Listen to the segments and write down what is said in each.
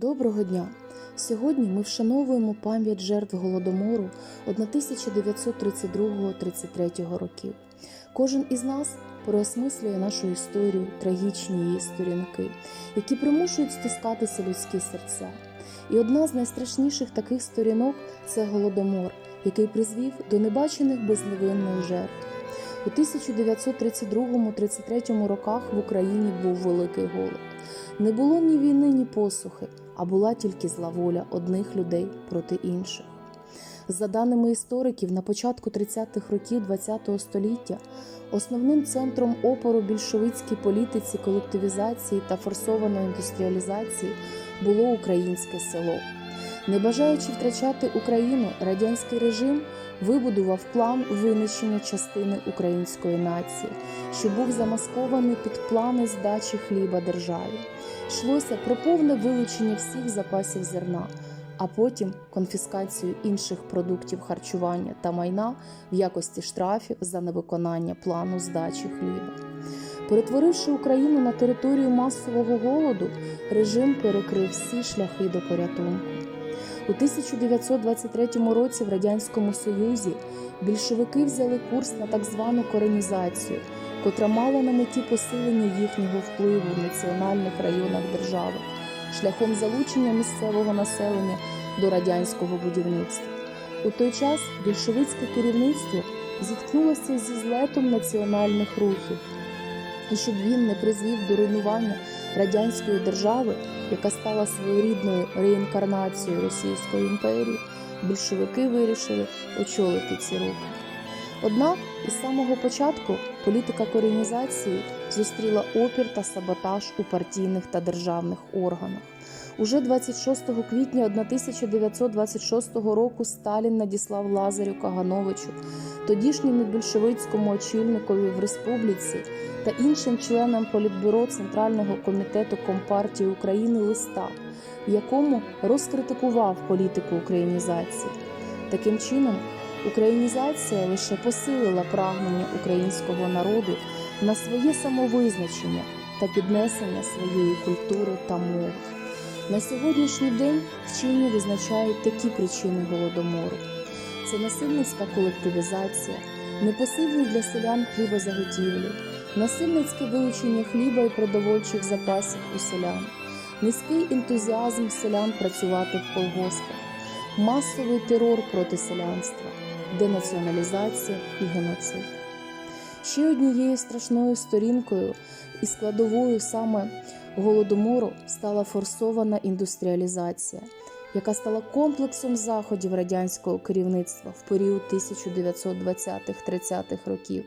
Доброго дня! Сьогодні ми вшановуємо пам'ять жертв голодомору 1932-33 років. Кожен із нас переосмислює нашу історію, трагічні її сторінки, які примушують стискатися людські серця. І одна з найстрашніших таких сторінок це голодомор, який призвів до небачених безневинних жертв. У 1932-33 роках в Україні був великий голод. Не було ні війни, ні посухи, а була тільки зла воля одних людей проти інших. За даними істориків, на початку 30-х років ХХ століття основним центром опору більшовицькій політиці колективізації та форсованої індустріалізації було українське село. Не бажаючи втрачати Україну, радянський режим вибудував план винищення частини української нації, що був замаскований під плани здачі хліба державі. Йшлося про повне вилучення всіх запасів зерна, а потім конфіскацію інших продуктів харчування та майна в якості штрафів за невиконання плану здачі хліба. Перетворивши Україну на територію масового голоду, режим перекрив всі шляхи до порятунку. У 1923 році в Радянському Союзі більшовики взяли курс на так звану коренізацію, котра мала на меті посилення їхнього впливу в національних районах держави шляхом залучення місцевого населення до радянського будівництва. У той час більшовицьке керівництво зіткнулося зі злетом національних рухів, і щоб він не призвів до руйнування радянської держави, яка стала своєрідною реінкарнацією Російської імперії, більшовики вирішили очолити ці рухи. Однак із самого початку політика коренізації зустріла опір та саботаж у партійних та державних органах. Уже 26 квітня 1926 року Сталін надіслав Лазарю Кагановичу, тодішньому більшовицькому очільникові в республіці та іншим членам Політбюро Центрального комітету Компартії України листа, в якому розкритикував політику українізації. Таким чином, Українізація лише посилила прагнення українського народу на своє самовизначення та піднесення своєї культури та мови. На сьогоднішній день вчені визначають такі причини голодомору: це насильницька колективізація, непосильний для селян хлібозаготівлі, насильницьке вилучення хліба і продовольчих запасів у селян, низький ентузіазм селян працювати в колгоспах, масовий терор проти селянства денаціоналізація і геноцид. Ще однією страшною сторінкою і складовою саме голодомору стала форсована індустріалізація, яка стала комплексом заходів радянського керівництва в період 1920-30-х років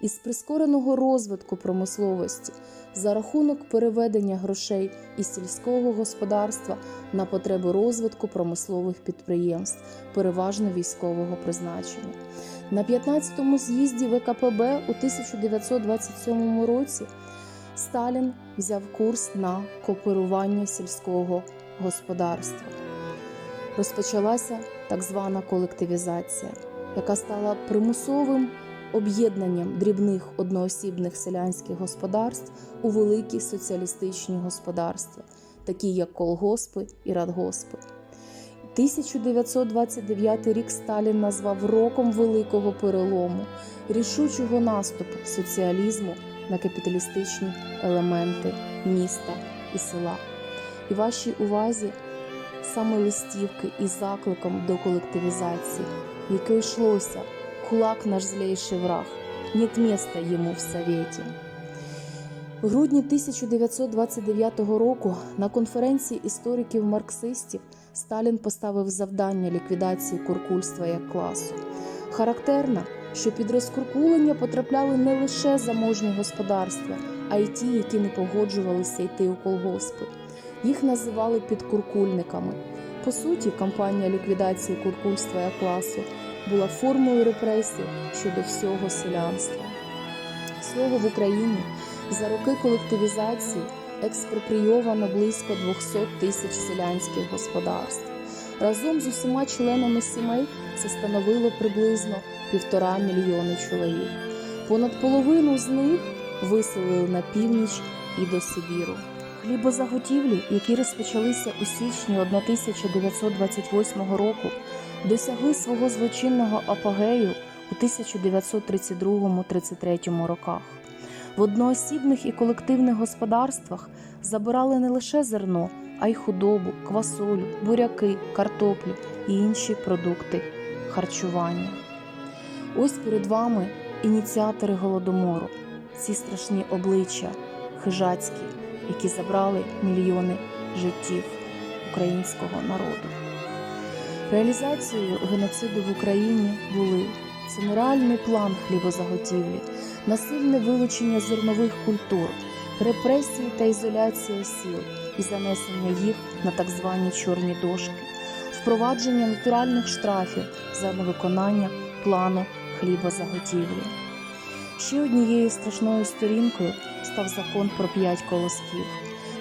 із прискореного розвитку промисловості за рахунок переведення грошей із сільського господарства на потреби розвитку промислових підприємств, переважно військового призначення. На 15-му з'їзді ВКПБ у 1927 році Сталін взяв курс на кооперування сільського господарства. Розпочалася так звана колективізація, яка стала примусовим об'єднанням дрібних одноосібних селянських господарств у великі соціалістичні господарства, такі як колгоспи і радгоспи. 1929 рік Сталін назвав роком великого перелому, рішучого наступу соціалізму на капіталістичні елементи міста і села. І вашій увазі саме листівки із закликом до колективізації, якій йшлося кулак наш злейший враг, нет места йому в совєті. В грудні 1929 року на конференції істориків-марксистів Сталін поставив завдання ліквідації куркульства як класу. Характерно, що під розкуркулення потрапляли не лише заможні господарства, а й ті, які не погоджувалися йти у колгоспи. Їх називали підкуркульниками. По суті, кампанія ліквідації куркульства як класу була формою репресій щодо всього селянства. Слово в Україні за роки колективізації експропрійовано близько 200 тисяч селянських господарств. Разом з усіма членами сімей це становило приблизно півтора мільйони чоловік. Понад половину з них виселили на північ і до Сибіру. Хлібозаготівлі, які розпочалися у січні 1928 року, досягли свого злочинного апогею у 1932-33 роках. В одноосібних і колективних господарствах забирали не лише зерно, а й худобу, квасолю, буряки, картоплю і інші продукти харчування. Ось перед вами ініціатори голодомору, ці страшні обличчя хижацькі, які забрали мільйони життів українського народу. Реалізацією геноциду в Україні були це нереальний план хлібозаготівлі, насильне вилучення зернових культур, репресії та ізоляція сіл і занесення їх на так звані чорні дошки, впровадження натуральних штрафів за невиконання плану хлібозаготівлі. Ще однією страшною сторінкою став закон про п'ять колосків.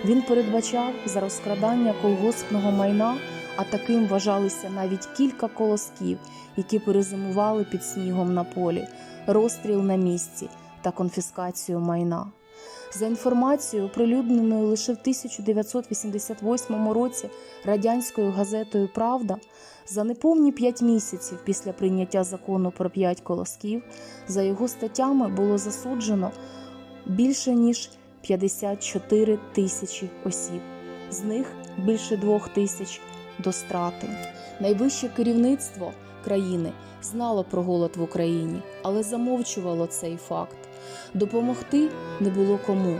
Він передбачав за розкрадання колгоспного майна, а таким вважалися навіть кілька колосків, які перезимували під снігом на полі, розстріл на місці та конфіскацію майна. За інформацією, оприлюдненою лише в 1988 році радянською газетою Правда, за неповні п'ять місяців після прийняття закону про п'ять колосків за його статтями було засуджено більше ніж 54 тисячі осіб, з них більше двох тисяч до страти. Найвище керівництво країни знало про голод в Україні, але замовчувало цей факт. Допомогти не було кому.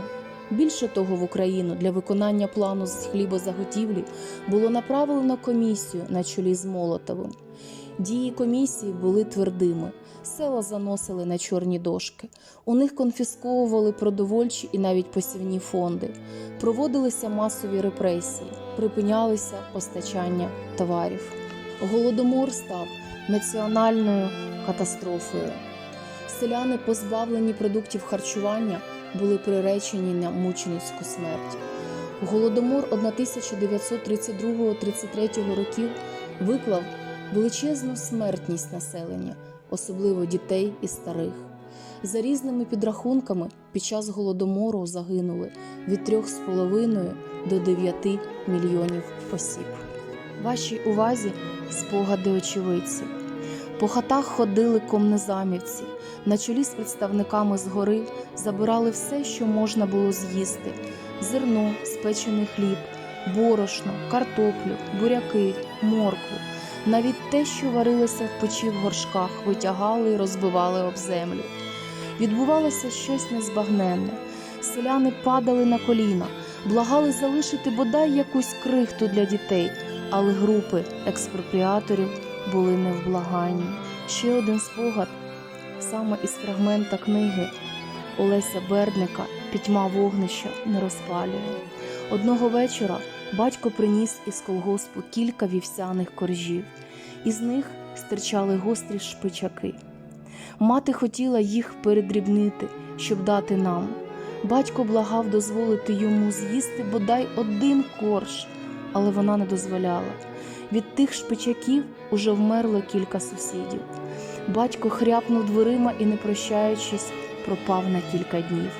Більше того, в Україну для виконання плану з хлібозаготівлі було направлено комісію на чолі з Молотовим. Дії комісії були твердими. Села заносили на чорні дошки. У них конфісковували продовольчі і навіть посівні фонди. Проводилися масові репресії, припинялися постачання товарів. Голодомор став національною катастрофою. Селяни, позбавлені продуктів харчування, були приречені на мученицьку смерть. Голодомор 1932-33 років виклав величезну смертність населення, особливо дітей і старих. За різними підрахунками, під час голодомору загинули від 3,5 до 9 мільйонів осіб. Вашій увазі спогади очевидців. По хатах ходили комнезамівці, на чолі з представниками згори забирали все, що можна було з'їсти: зерно, спечений хліб, борошно, картоплю, буряки, моркву. Навіть те, що варилося в печі в горшках, витягали і розбивали об землю. Відбувалося щось незбагненне. Селяни падали на коліна, благали залишити бодай якусь крихту для дітей, але групи експропріаторів були невблаганні. Ще один спогад саме із фрагмента книги Олеся Бердника Пітьма вогнища не розпалює. Одного вечора батько приніс із колгоспу кілька вівсяних коржів, із них стирчали гострі шпичаки. Мати хотіла їх передрібнити, щоб дати нам. Батько благав дозволити йому з'їсти бодай один корж, але вона не дозволяла. Від тих шпичаків уже вмерло кілька сусідів. Батько хряпнув дверима і, не прощаючись, пропав на кілька днів.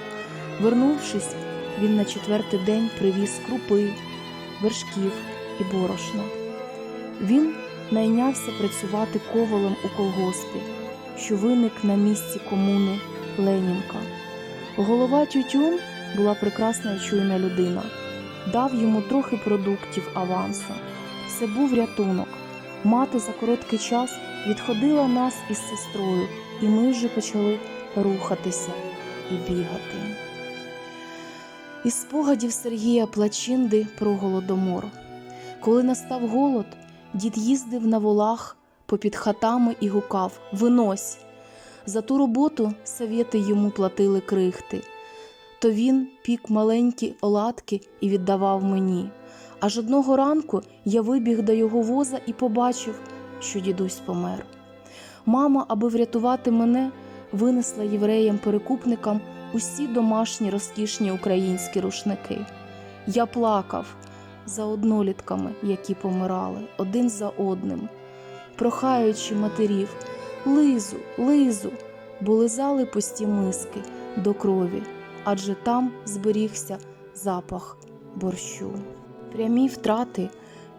Вернувшись, він на четвертий день привіз крупи, вершків і борошна. Він найнявся працювати ковалем у колгоспі, що виник на місці комуни Ленінка. Голова Тютюн була прекрасна і чуйна людина, дав йому трохи продуктів авансом. Це був рятунок. Мати за короткий час відходила нас із сестрою, і ми вже почали рухатися і бігати. Із спогадів Сергія Плачинди про голодомор. Коли настав голод, дід їздив на волах попід хатами і гукав Винось. За ту роботу совєти йому платили крихти. То він пік маленькі оладки і віддавав мені. Аж одного ранку я вибіг до його воза і побачив, що дідусь помер. Мама, аби врятувати мене, винесла євреям-перекупникам усі домашні розкішні українські рушники. Я плакав за однолітками, які помирали один за одним, прохаючи матерів Лизу, Лизу, бо лизали пусті миски до крові, адже там зберігся запах борщу. Прямі втрати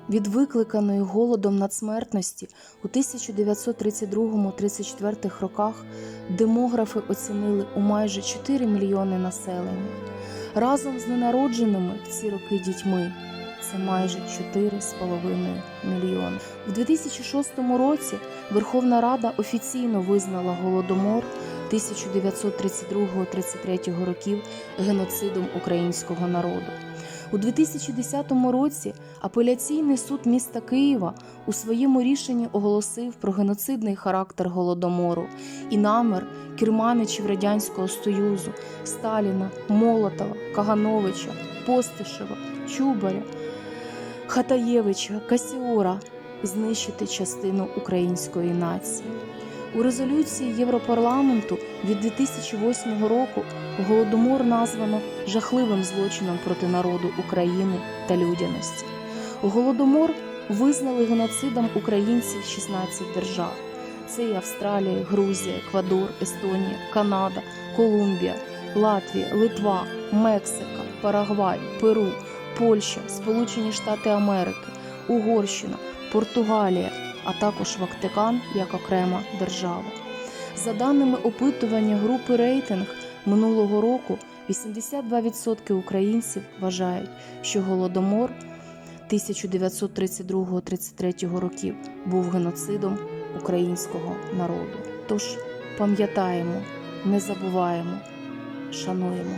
від викликаної голодом надсмертності у 1932-34 роках демографи оцінили у майже 4 мільйони населення. Разом з ненародженими в ці роки дітьми це майже 4,5 мільйони. У 2006 році Верховна Рада офіційно визнала голодомор 1932-33 років геноцидом українського народу. У 2010 році апеляційний суд міста Києва у своєму рішенні оголосив про геноцидний характер голодомору і намір керманичів Радянського Союзу Сталіна, Молотова, Кагановича, Постишева, Чубаря, Хатаєвича, Касіора знищити частину української нації. У резолюції Європарламенту від 2008 року голодомор названо жахливим злочином проти народу України та людяності. Голодомор визнали геноцидом українців 16 держав. Це і Австралія, Грузія, Еквадор, Естонія, Канада, Колумбія, Латвія, Литва, Мексика, Парагвай, Перу, Польща, Сполучені Штати Америки, Угорщина, Португалія, а також Ватикан як окрема держава. За даними опитування групи рейтинг минулого року, 82% українців вважають, що голодомор 1932-33 років був геноцидом українського народу. Тож пам'ятаємо, не забуваємо, шануємо.